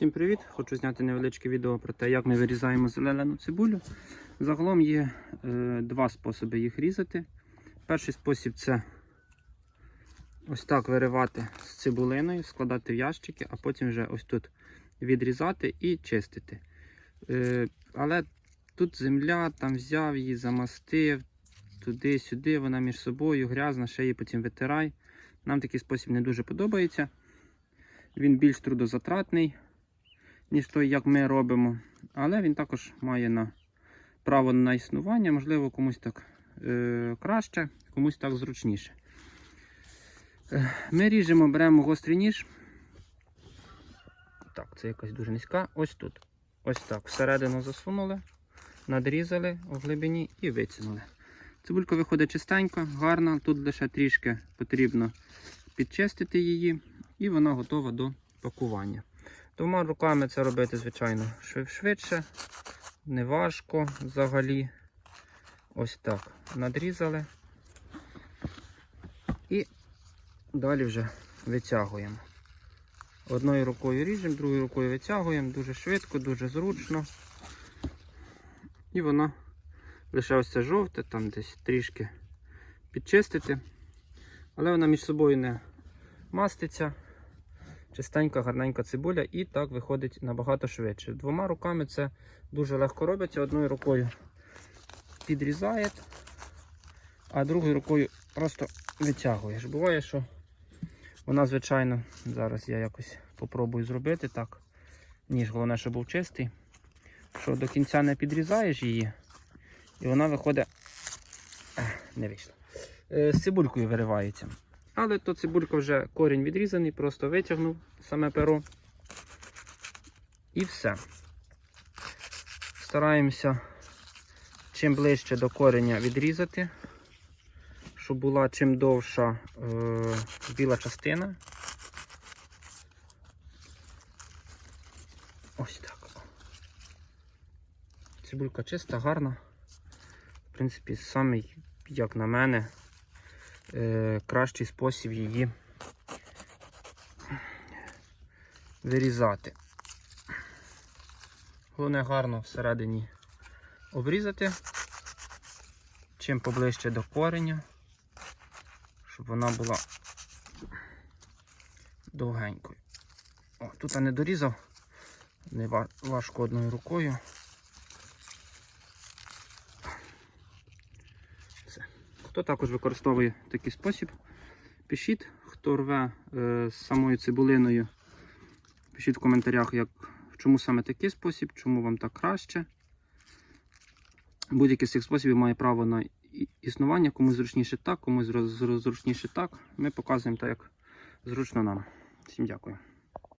Всім привіт! Хочу зняти невеличке відео про те, як ми вирізаємо зелену цибулю. Загалом є е, два способи їх різати. Перший спосіб це ось так виривати з цибулиною, складати в ящики, а потім вже ось тут відрізати і чистити. Е, але тут земля, там взяв її, замастив, туди-сюди, вона між собою грязна, ще її потім витирай. Нам такий спосіб не дуже подобається. Він більш трудозатратний, ніж той, як ми робимо. Але він також має на право на існування. Можливо, комусь так е, краще, комусь так зручніше. Е, Ми ріжемо, беремо гострий ніж. Так, це якась дуже низька. Ось тут. Ось так. Всередину засунули, надрізали у глибині і витягнули. Цибулька виходить чистенька, гарна. Тут лише трішки потрібно підчистити її, і вона готова до пакування. Двома руками це робити, звичайно, швид- швидше, не важко взагалі. Ось так. Надрізали. І далі вже витягуємо. Одною рукою ріжемо, другою рукою витягуємо, дуже швидко, дуже зручно. І вона лише ось жовте, там десь трішки підчистити. Але вона між собою не маститься. Чистенька, гарненька цибуля і так виходить набагато швидше. Двома руками це дуже легко робиться. Одною рукою підрізає, а другою рукою просто витягуєш. Буває, що вона, звичайно, зараз я якось попробую зробити так. Ніж головне, щоб був чистий. Що до кінця не підрізаєш її, і вона виходить. Не вийшло. Е, З цибулькою виривається. Але то цибулька вже корінь відрізаний, просто витягнув саме перо. І все. Стараємося чим ближче до кореня відрізати, щоб була чим довша е, біла частина. Ось так. Цибулька чиста, гарна. В принципі, самий, як на мене, е, кращий спосіб її вирізати. Головне гарно всередині обрізати, чим поближче до кореня, щоб вона була довгенькою. О, тут я не дорізав, не важко одною рукою. Хто також використовує такий спосіб, пишіть, хто рве е, з самою цибулиною. Пишіть в коментарях, як, чому саме такий спосіб, чому вам так краще. Будь-який з цих способів має право на існування, комусь зручніше так, комусь зру- зру- зручніше так. Ми показуємо так, як зручно нам. Всім дякую.